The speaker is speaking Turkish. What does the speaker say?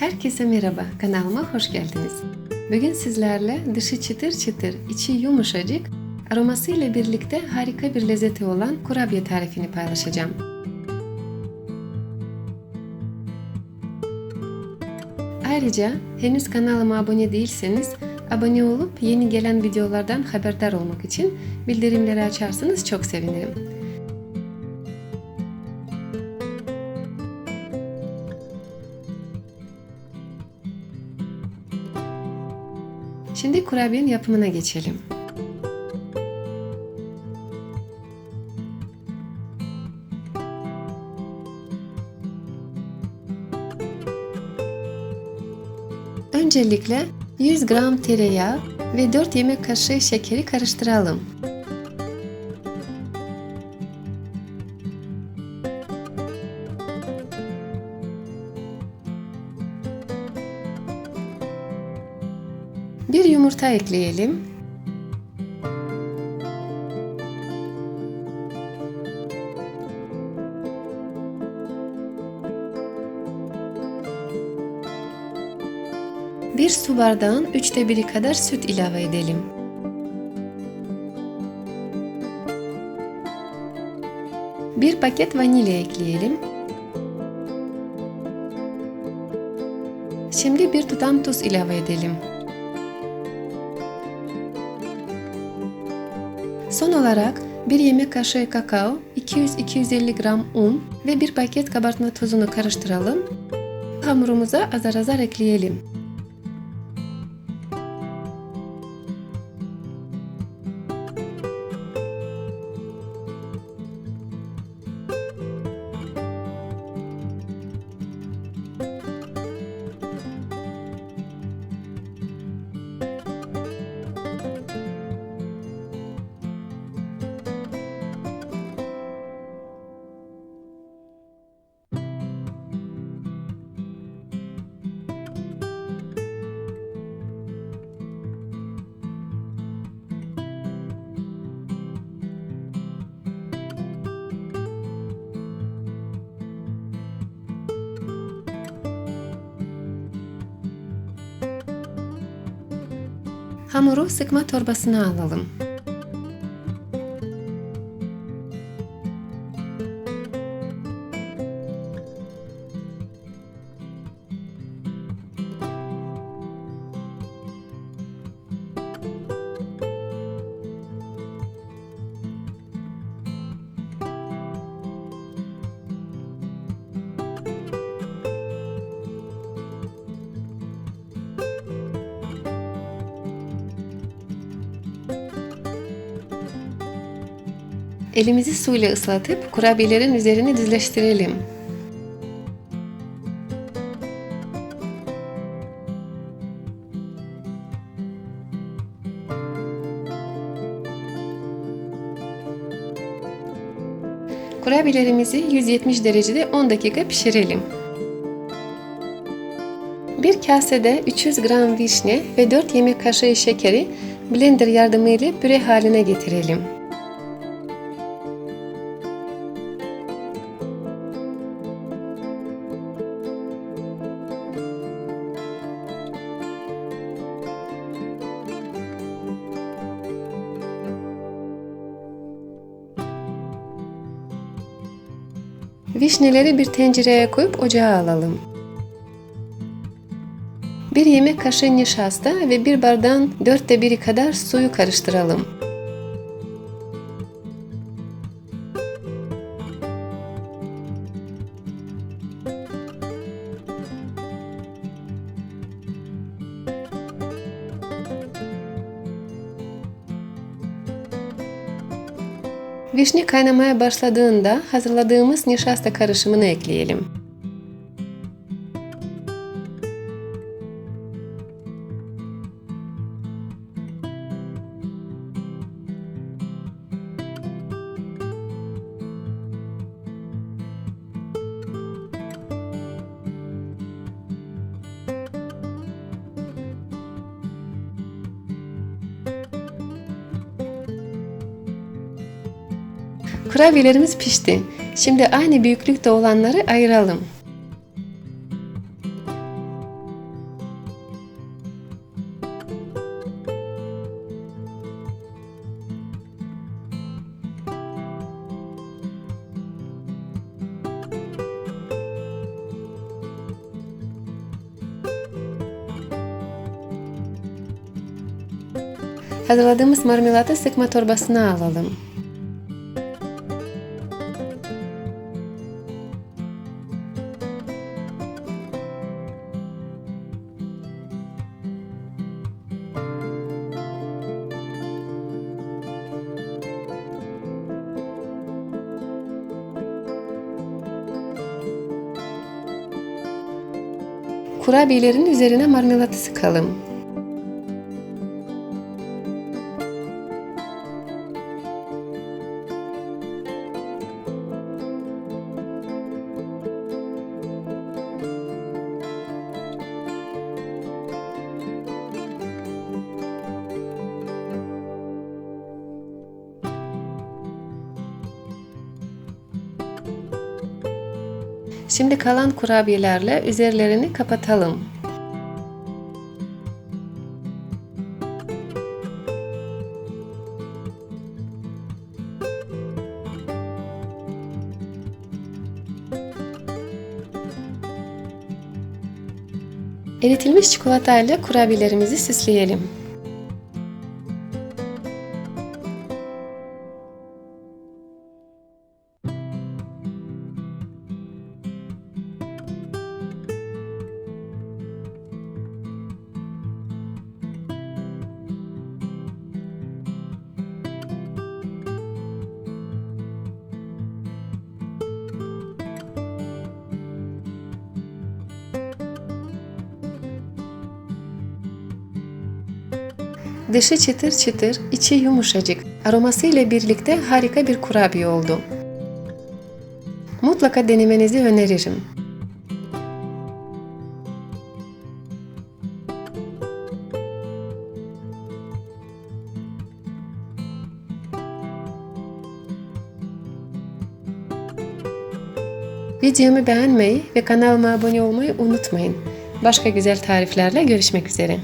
Herkese merhaba, kanalıma hoş geldiniz. Bugün sizlerle dışı çıtır çıtır, içi yumuşacık, aroması ile birlikte harika bir lezzeti olan kurabiye tarifini paylaşacağım. Ayrıca henüz kanalıma abone değilseniz abone olup yeni gelen videolardan haberdar olmak için bildirimleri açarsanız çok sevinirim. Şimdi kurabiyenin yapımına geçelim. Öncelikle 100 gram tereyağı ve 4 yemek kaşığı şekeri karıştıralım. Bir yumurta ekleyelim. Bir su bardağın üçte biri kadar süt ilave edelim. Bir paket vanilya ekleyelim. Şimdi bir tutam tuz ilave edelim. Son olarak bir yemek kaşığı kakao, 200-250 gram un ve bir paket kabartma tozunu karıştıralım. Hamurumuza azar azar ekleyelim. Hamuru sıkma torbasına alalım. Elimizi suyla ıslatıp kurabiyelerin üzerine düzleştirelim. Kurabiyelerimizi 170 derecede 10 dakika pişirelim. Bir kasede 300 gram vişne ve 4 yemek kaşığı şekeri blender yardımıyla püre haline getirelim. Vişneleri bir tencereye koyup ocağa alalım. Bir yemek kaşığı nişasta ve bir bardağın dörtte biri kadar suyu karıştıralım. Vişne kaynamaya başladığında hazırladığımız nişasta karışımını ekleyelim. Kurabiyelerimiz pişti. Şimdi aynı büyüklükte olanları ayıralım. Hazırladığımız marmelatı sıkma torbasına alalım. Kurabiyelerin üzerine marmelatı sıkalım. Şimdi kalan kurabiyelerle üzerlerini kapatalım. Eritilmiş çikolatayla kurabiyelerimizi süsleyelim. Dışı çıtır çıtır, içi yumuşacık. Aroması ile birlikte harika bir kurabiye oldu. Mutlaka denemenizi öneririm. Videomu beğenmeyi ve kanalıma abone olmayı unutmayın. Başka güzel tariflerle görüşmek üzere.